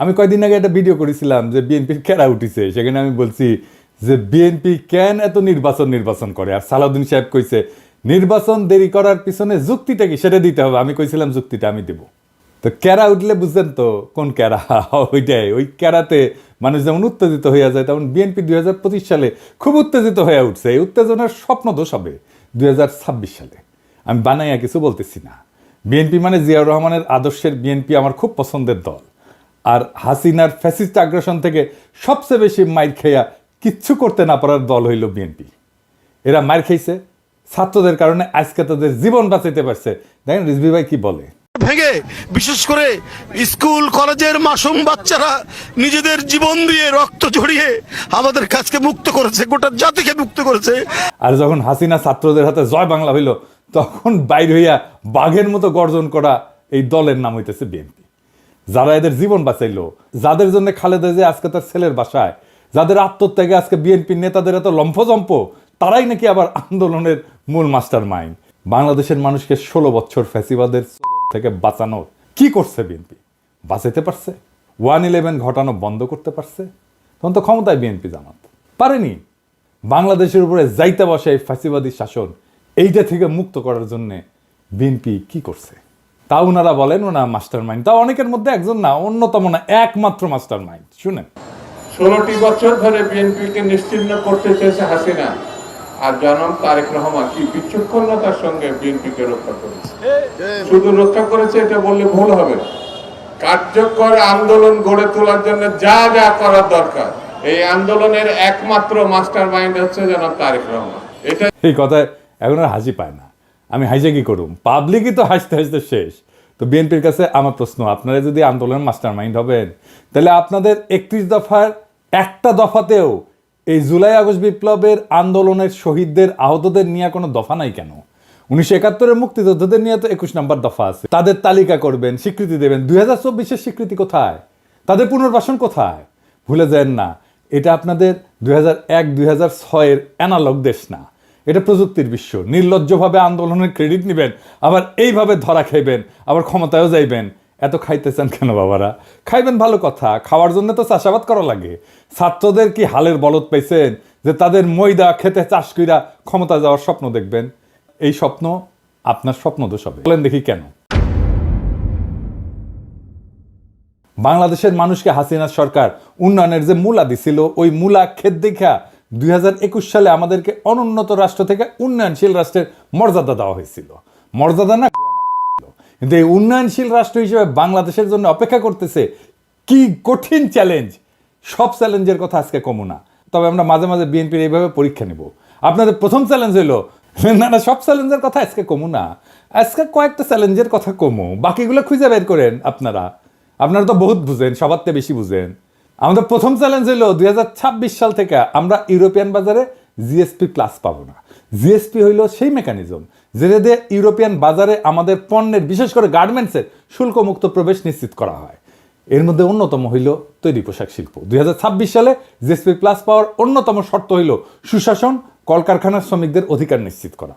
আমি কয়দিন আগে একটা ভিডিও করেছিলাম যে বিএনপির কেরা উঠিছে। সেখানে আমি বলছি যে বিএনপি কেন এত নির্বাচন নির্বাচন করে? আর সালাউদ্দিন সাহেব কইছে, নির্বাচন দেরি করার পিছনে যুক্তিটা কি? সেটা দিতে হবে। আমি কইছিলাম, যুক্তিটা আমি দেবো। তো ক্যারা উঠলে বুঝছেন তো কোন ক্যারা ওইটাই। ওই ক্যারাতে মানুষ যেমন উত্তেজিত হয়ে যায়, তেমন বিএনপি দুই হাজার পঁচিশ সালে খুব উত্তেজিত হয়ে উঠছে। এই উত্তেজনার স্বপ্ন দোষ হবে দুই হাজার ছাব্বিশ সালে। আমি বানাইয়া কিছু বলতেছি না। বিএনপি মানে জিয়াউর রহমানের আদর্শের বিএনপি আমার খুব পছন্দের দল। আর হাসিনার ফ্যাসিস্ট আগ্রাসন থেকে সবচেয়ে বেশি মাইর খেয়া কিচ্ছু করতে না পারার দল হইল বিএনপি। এরা মার খাইছে ছাত্রদের কারণে আজকে তাদের জীবন বাঁচাইতে পারছে। দেখেন রিজভি ভাই কি বলে? ভেঙে বিশেষ করে স্কুল কলেজের মাসুম বাচ্চারা নিজেদের জীবন দিয়ে রক্ত ঝরিয়ে আমাদের কাছকে মুক্ত করেছে গোটা জাতিকে মুক্ত করেছে। আর যখন হাসিনা ছাত্রদের হাতে জয় বাংলা হইল তখন বাইর হইয়া বাঘের মতো গর্জন করা এই দলের নাম হইতেছে বিএনপি। যারা এদের জীবন বাঁচাইলো, যাদের জন্য খালেদা যে আজকে তার ছেলের বাসায়, যাদের আত্মত্যাগে আজকে বিএনপির নেতাদের এত লম্ফজম্প, তারাই নাকি আবার আন্দোলনের মূল মাস্টার মাইন্ড বাংলাদেশের মানুষকে ষোলো বছর ফ্যাসিবাদের থেকে বাঁচানোর কি করছে বিএনপি? বাঁচাইতে পারছে? ওয়ান ইলেভেন ঘটানো বন্ধ করতে পারছে? তখন তো ক্ষমতায় বিএনপি জামাত। পারেনি। বাংলাদেশের উপরে যাইতে বসে এই ফ্যাসিবাদী শাসন, এইটা থেকে মুক্ত করার জন্য বিএনপি কি করছে? তা ওনারা বলেন ওনা মাস্টার মাইন্ড তা অনেকের মধ্যে একজন না অন্যতম না একমাত্র মাস্টার মাইন্ড শুনেন। ষোলোটি বছর ধরে বিএনপিকে নিশ্চিহ্ন করতে চেয়েছে হাসিনা। আর জনাব তারেক রহমান কি বিচক্ষণতার সঙ্গে বিএনপিকে রক্ষা করেছে? শুধু রক্ষা করেছে এটা বললে ভুল হবে। কার্যকর আন্দোলন গড়ে তোলার জন্য যা যা করার দরকার এই আন্দোলনের একমাত্র মাস্টার মাইন্ড হচ্ছে জনাব তারেক রহমান। এটা এই কথায় এখন আর হাসি পায় না। আমি হাসে কি করুম? পাবলিকই তো হাসতে হাসতে শেষ। তো বিএনপির কাছে আমার প্রশ্ন, আপনারা যদি আন্দোলনের মাস্টার মাইন্ড হবেন, তাহলে আপনাদের একত্রিশ দফার একটা দফাতেও এই জুলাই আগস্ট বিপ্লবের আন্দোলনের শহীদদের, আহতদের নিয়ে কোনো দফা নাই কেন? উনিশশো একাত্তরের মুক্তিযোদ্ধাদের নিয়ে তো একুশ নম্বর দফা আছে। তাদের তালিকা করবেন, স্বীকৃতি দেবেন। দুই হাজার চব্বিশের স্বীকৃতি কোথায়? তাদের পুনর্বাসন কোথায়? ভুলে যান না, এটা আপনাদের দুই হাজার এক, দুই হাজার ছয়ের অ্যানালগ দেশ না। এটা প্রযুক্তির বিশ্ব। নির্লজ্জভাবে আন্দোলনের ক্রেডিট নেবেন, আবার এইভাবে ধরা খাইবেন, আবার ক্ষমতায়ও যাইবেন। এত খাইতেছেন কেন বাবারা? খাইবেন ভালো কথা, খাওয়ার জন্য তো চাষাবাদ করা লাগে। ছাত্রদের কি হালের বলদ পাইছেন যে তাদের ময়দা খেতে চাষ কইরা ক্ষমতা যাওয়ার স্বপ্ন দেখবেন? এই স্বপ্ন আপনার স্বপ্ন দোষ হবে। বলেন দেখি কেন? বাংলাদেশের মানুষকে হাসিনা সরকার উন্নয়নের যে মূলা দিছিল, ওই মূলা ক্ষেত দেখা দুই হাজার একুশ সালে আমাদেরকে অনুন্নত রাষ্ট্র থেকে উন্নয়নশীল রাষ্ট্রের মর্যাদা দেওয়া হয়েছিল। মর্যাদা না কিন্তু এই উন্নয়নশীল রাষ্ট্র হিসেবে বাংলাদেশের জন্য অপেক্ষা করতেছে কি কঠিন চ্যালেঞ্জ সব চ্যালেঞ্জের কথা আজকে কমু না। তবে আমরা মাঝে মাঝে বিএনপির এইভাবে পরীক্ষা নিব। আপনাদের প্রথম চ্যালেঞ্জ হইল না না, সব চ্যালেঞ্জের কথা আজকে কমু না। আজকে কয়েকটা চ্যালেঞ্জের কথা কমু। বাকিগুলো খুঁজে বের করেন আপনারা। আপনারা তো বহুত বুঝেন, সবার বেশি বুঝেন। আমাদের প্রথম চ্যালেঞ্জ হলো দুই হাজার ছাব্বিশ সাল থেকে আমরা ইউরোপিয়ান বাজারে জিএসপি প্লাস পাবো না। জিএসপি হইল সেই মেকানিজম যেটা দিয়ে ইউরোপিয়ান বাজারে আমাদের পণ্যের, বিশেষ করে গার্মেন্টসের শুল্কমুক্ত প্রবেশ নিশ্চিত করা হয়। এর মধ্যে অন্যতম হইল তৈরি পোশাক শিল্প। দুই হাজার ছাব্বিশ সালে জিএসপি প্লাস পাওয়ার অন্যতম শর্ত হইল সুশাসন, কলকারখানার শ্রমিকদের অধিকার নিশ্চিত করা।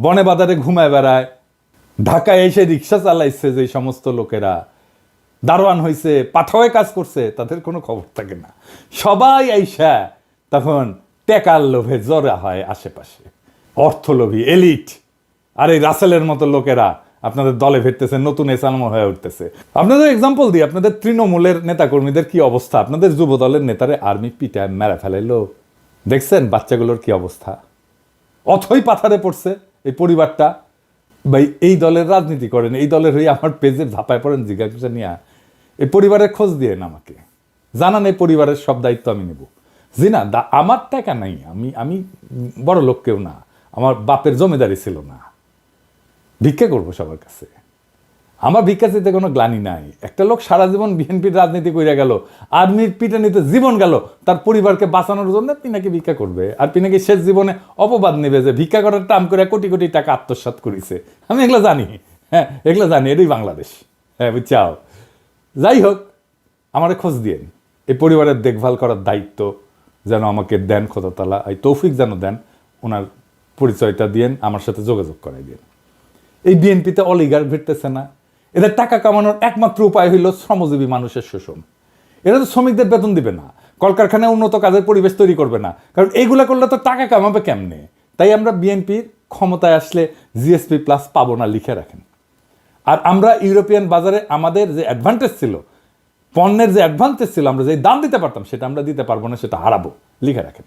বনে বাজারে ঘুমায় বেড়ায়, ঢাকায় এসে রিক্সা চালাইছে যে সমস্ত লোকেরা। দারোয়ান হয়েছে পাঠাওয়ে কাজ করছে, তাদের কোনো খবর থাকে না। সবাই আইসা তখন টেকার লোভে জড়া হয় আশেপাশে। অর্থলোভী, এলিট। আর এই রাসেলের মতো লোকেরা, আপনাদের দলে ফিরতেছে, নতুন এসালম হয়ে উঠতেছে। আপনাদের এক্সাম্পল দিই, আপনাদের তৃণমূলের নেতাকর্মীদের কি অবস্থা? আপনাদের যুব দলের নেতারে আর্মি পিটায় মেরে ফেলাইলো। দেখছেন বাচ্চাগুলোর কি অবস্থা? অথই পাথারে পড়ছে। পরিবারটা বা এই দলের রাজনীতি করেন, এই দলের হয়ে আমার পেজে ঝাঁপায় পড়েন জিজ্ঞাসা নিয়ে এই পরিবারের খোঁজ দিয়েন আমাকে। জানান এই পরিবারের সব দায়িত্ব আমি নেব। জি না দা- আমার টাকা নাই, আমি আমি বড় লোক কেউ না, আমার বাপের জমিদারি ছিল না। ভিক্ষা করব সবার কাছে। আমার ভিক্ষাচিতে কোনো গ্লানি নাই। একটা লোক সারা জীবন বিএনপির রাজনীতি করে গেল, আর্মির পিটানিতে জীবন গেল, তার পরিবারকে বাঁচানোর জন্য পিনাকি ভিক্ষা করবে। আর পিনাকে শেষ জীবনে অপবাদ নেবে যে ভিক্ষা করার টাম করে কোটি কোটি টাকা আত্মসাৎ করেছে। আমি এগুলো জানি। হ্যাঁ এগুলো জানি, এটাই বাংলাদেশ। হ্যাঁ বুঝছাও যাই হোক, আমারে খোঁজ দিয়েন। এই পরিবারের দেখভাল করার দায়িত্ব যেন আমাকে দেন খোদাতালা, এই তৌফিক যেন দেন, ওনার পরিচয়টা দিয়েন, আমার সাথে যোগাযোগ করাই দিন এই বিএনপিতে অলিগার ভিড়তেছে না। এদের টাকা কামানোর একমাত্র উপায় হইল শ্রমজীবী মানুষের শোষণ এরা তো শ্রমিকদের বেতন দিবে না, কলকারখানায় উন্নত কাজের পরিবেশ তৈরি করবে না। কারণ এইগুলা করলে তো টাকা কামাবে কেমনে? তাই আমরা বিএনপির ক্ষমতায় আসলে জিএসপি প্লাস পাবো না লিখে রাখেন। আর আমরা ইউরোপিয়ান বাজারে আমাদের যে অ্যাডভান্টেজ ছিল, পণ্যের যে অ্যাডভান্টেজ ছিল, আমরা যে দাম দিতে পারতাম, সেটা আমরা দিতে পারব না, সেটা হারাবো, লিখে রাখেন।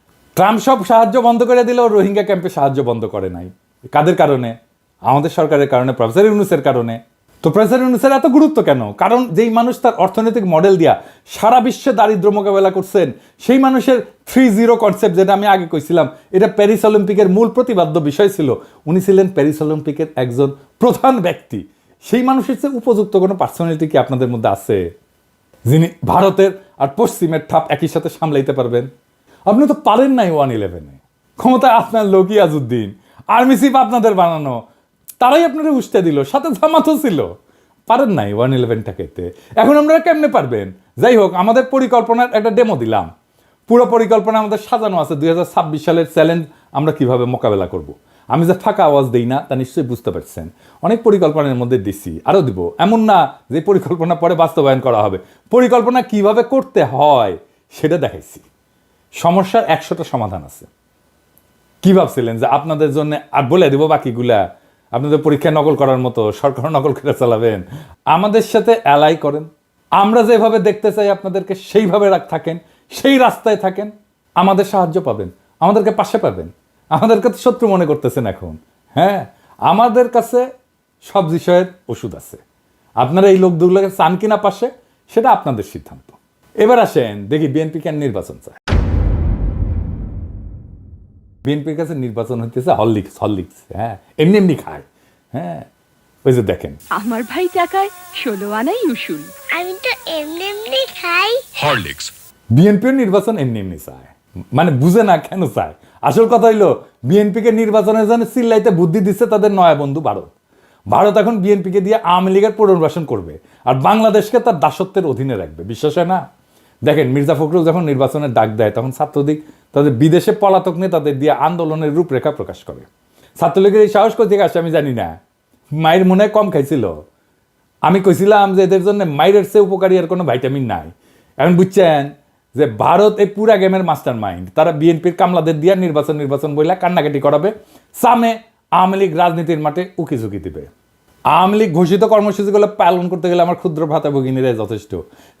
ট্রাম্প সব সাহায্য বন্ধ করে দিলেও রোহিঙ্গা ক্যাম্পে সাহায্য বন্ধ করে নাই। কাদের কারণে? আমাদের সরকারের কারণে, প্রফেসর ইউনুসের কারণে। তো প্রফেসর ইউনুসের এত গুরুত্ব কেন? কারণ যেই মানুষ তার অর্থনৈতিক মডেল দিয়া সারা বিশ্বে দারিদ্র মোকাবেলা করছেন, সেই মানুষের থ্রি জিরো কনসেপ্ট যেটা আমি আগে কইছিলাম, এটা প্যারিস অলিম্পিকের মূল প্রতিবাদ্য বিষয় ছিল। উনি ছিলেন প্যারিস অলিম্পিকের একজন প্রধান ব্যক্তি। সেই মানুষের চেয়ে উপযুক্ত কোনো পার্সোনালিটি কি আপনাদের মধ্যে আছে? যিনি ভারতের আর পশ্চিমের ঠাপ একই সাথে সামলাইতে পারবেন? আপনি তো পারেন নাই ওয়ান ইলেভেনে ক্ষমতায় আপনার লোকই আজউদ্দিন আর্মি চিফ আপনাদের বানানো, তারাই আপনারা উস্তে দিল, সাথে জামাতও ছিল। পারেন নাই ওয়ান ইলেভেনটাকে এখন আপনারা কেমনে পারবেন? যাই হোক, আমাদের পরিকল্পনার একটা ডেমো দিলাম। পুরো পরিকল্পনা আমাদের সাজানো আছে। দুই হাজার ছাব্বিশ সালের চ্যালেঞ্জ আমরা কীভাবে মোকাবেলা করব। আমি যে ফাঁকা আওয়াজ দিই না, তা নিশ্চয়ই বুঝতে পারছেন। অনেক পরিকল্পনার মধ্যে দিছি। আরও দিব। এমন না যে পরিকল্পনা পরে বাস্তবায়ন করা হবে। পরিকল্পনা কীভাবে করতে হয়, সেটা দেখাইছি। সমস্যার একশোটা সমাধান আছে। কি ভাবছিলেন যে আপনাদের জন্য, আর বলে দেবো বাকিগুলা, আপনাদের পরীক্ষায় নকল করার মতো, সরকার নকল করে চালাবেন, আমাদের সাথে অ্যালাই করেন। আমরা যেভাবে দেখতে চাই আপনাদেরকে, সেইভাবে থাকেন, সেই রাস্তায় থাকেন, আমাদের সাহায্য পাবেন, আমাদেরকে পাশে পাবেন, আমাদেরকে তো শত্রু মনে করতেছেন এখন হ্যাঁ? আমাদের কাছে সব বিষয়ের ওষুধ আছে। আপনারা এই লোক লোকগুলোকে চান কিনা পাশে, সেটা আপনাদের সিদ্ধান্ত। এবার আসেন, দেখি বিএনপি কেন নির্বাচন চায়। বিএনপির কাছে নির্বাচন হইতেছে হরলিক্স হরলিক্স হ্যাঁ? এমনি এমনি খায় হ্যাঁ? ওই যে দেখেন। আমার ভাই টাকায় ষোলো আনাই উসুল। আমি তো এমনি এমনি খাই। Horlicks বিএনপির নির্বাচন এমনি এমনি চায়। মানে বুঝে না কেন চায়? আসল কথা হইল বিএনপিকে নির্বাচনের জন্য চিল্লাইতে বুদ্ধি দিচ্ছে তাদের নয়া বন্ধু ভারত। ভারত এখন বিএনপিকে দিয়ে আওয়ামী লীগের পুনর্বাসন করবে আর বাংলাদেশকে তার দাসত্বের অধীনে রাখবে। বিশ্বাস হয় না? দেখেন, মির্জা ফখরুল যখন নির্বাচনের ডাক দেয়, তখন ছাত্রদিক তাদের বিদেশে পলাতক নেতাদের দিয়ে আন্দোলনের রূপরেখা প্রকাশ করে। ছাত্রলীগের এই সাহস কোথেকে আসে আমি জানি না। মায়ের মনে কম খাইছিল। আমি কইছিলাম যে এদের জন্য মাইরের চেয়ে উপকারী আর কোনো ভাইটামিন নাই। এখন বুঝছেন যে ভারত এই পুরা গেমের মাস্টার মাইন্ড তারা বিএনপির কামলাদের দিয়ে নির্বাচন নির্বাচন বইলা কান্নাকাটি করাবে। সামনে আওয়ামী লীগ রাজনীতির মাঠে উকি ঝুঁকি দিবে। আওয়ামী লীগ ঘোষিত কর্মসূচিগুলো পালন করতে গেলে আমার ক্ষুদ্র ভাতা ভগিনীরাই যথেষ্ট।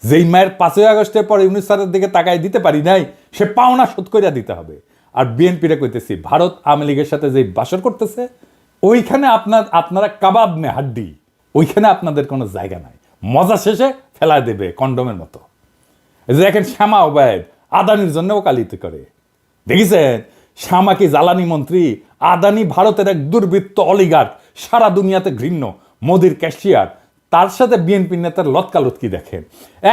যেই মায়ের পাঁচই আগস্টের পরে ইউনিট স্যারের দিকে তাকায় দিতে পারি নাই, সে পাওনা শোধ করিয়া দিতে হবে। আর বিএনপিরে কইতেছি, ভারত আওয়ামী লীগের সাথে যে বাসর করতেছে, ওইখানে আপনার, আপনারা কাবাব নে হাড্ডি, ওইখানে আপনাদের কোনো জায়গা নাই। মজা শেষে ফেলায় দেবে কন্ডমের মতো। যে দেখেন শ্যামা ওবায়দ, আদানির জন্য ওকালিত করে। দেখেছেন? শ্যামা কি জ্বালানি মন্ত্রী, আদানি ভারতের এক দুর্বৃত্ত অলিগার সারা দুনিয়াতে ঘৃণ্য। মোদির ক্যাশিয়ার, তার সাথে বিএনপি নেতার লতকালতকি দেখেন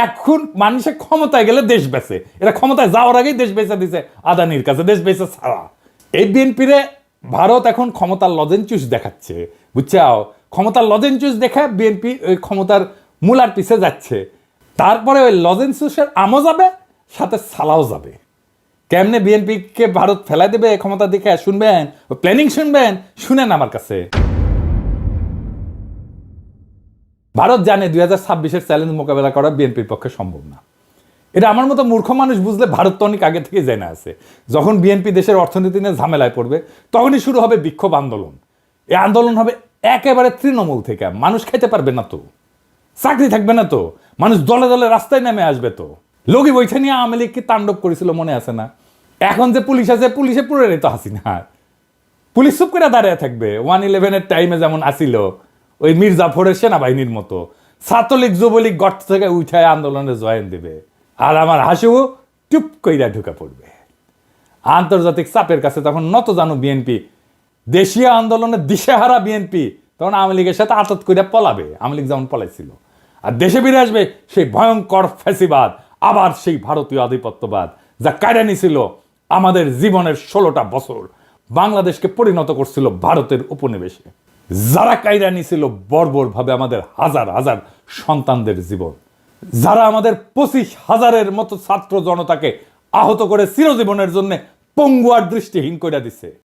এখন মানুষের ক্ষমতায় গেলে দেশ বেচে। এরা ক্ষমতায় যাওয়ার আগেই দেশ বেচে দিছে, আদানির কাছে দেশ বেচে ছাড়া। এই বিএনপিরে ভারত এখন ক্ষমতার লজেনচুস দেখাচ্ছে। বুঝছাও? ক্ষমতার লজেনচুস দেখে বিএনপি ওই ক্ষমতার মূলার পিছে যাচ্ছে। তারপরে ওই লজেন্সুসের আমও যাবে, সাথে সালাও যাবে। কেমনে বিএনপিকে ভারত ফেলাই দেবে ক্ষমতা দেখে শুনবেন? প্ল্যানিং শুনবেন? শুনেন আমার কাছে। ভারত জানে দুই হাজার ছাব্বিশের চ্যালেঞ্জ মোকাবেলা করা বিএনপির পক্ষে সম্ভব না। এটা আমার মতো মূর্খ মানুষ বুঝলে ভারত তো অনেক আগে থেকে জেনে আছে। যখন বিএনপি দেশের অর্থনীতি নিয়ে ঝামেলায় পড়বে, তখনই শুরু হবে বিক্ষোভ আন্দোলন। এই আন্দোলন হবে একেবারে তৃণমূল থেকে। মানুষ খেতে পারবে না তো। চাকরি থাকবে না তো। মানুষ দলে দলে রাস্তায় নেমে আসবে তো। লগি বৈঠা নিয়ে আওয়ামী লীগ কি তাণ্ডব করেছিল মনে আছে না? এখন যে পুলিশ আছে, পুলিশে পুরে তো হাসিনা পুলিশ চুপ করে দাঁড়িয়ে থাকবে। ওয়ান ইলেভেনের টাইমে যেমন আসিল ওই মির্জাফরের সেনাবাহিনীর মতো। ছাত্রলীগ, যুবলীগ গর্ত থেকে উঠায় আন্দোলনে জয়েন দেবে। আর আমার হাসিও টুপ কইরা ঢুকে পড়বে। আন্তর্জাতিক চাপের কাছে তখন নত জানো বিএনপি। দেশীয় আন্দোলনের দিশেহারা বিএনপি। তখন আওয়ামী লীগের সাথে আতত করে পলাবে। আওয়ামী লীগ যেমন পলাইছিল। আর দেশে ফিরে আসবে সেই ভয়ঙ্কর ফ্যাসিবাদ, আবার সেই ভারতীয় আধিপত্যবাদ, যা কায়রানি ছিল আমাদের জীবনের ষোলোটা বছর। বাংলাদেশকে পরিণত করছিল ভারতের উপনিবেশে। যারা নিয়েছিল বর্বর বর্বরভাবে আমাদের হাজার হাজার সন্তানদের জীবন, যারা আমাদের পঁচিশ হাজারের মতো ছাত্র জনতাকে আহত করে চিরজীবনের জন্য পঙ্গুয়ার দৃষ্টিহীন করে দিছে।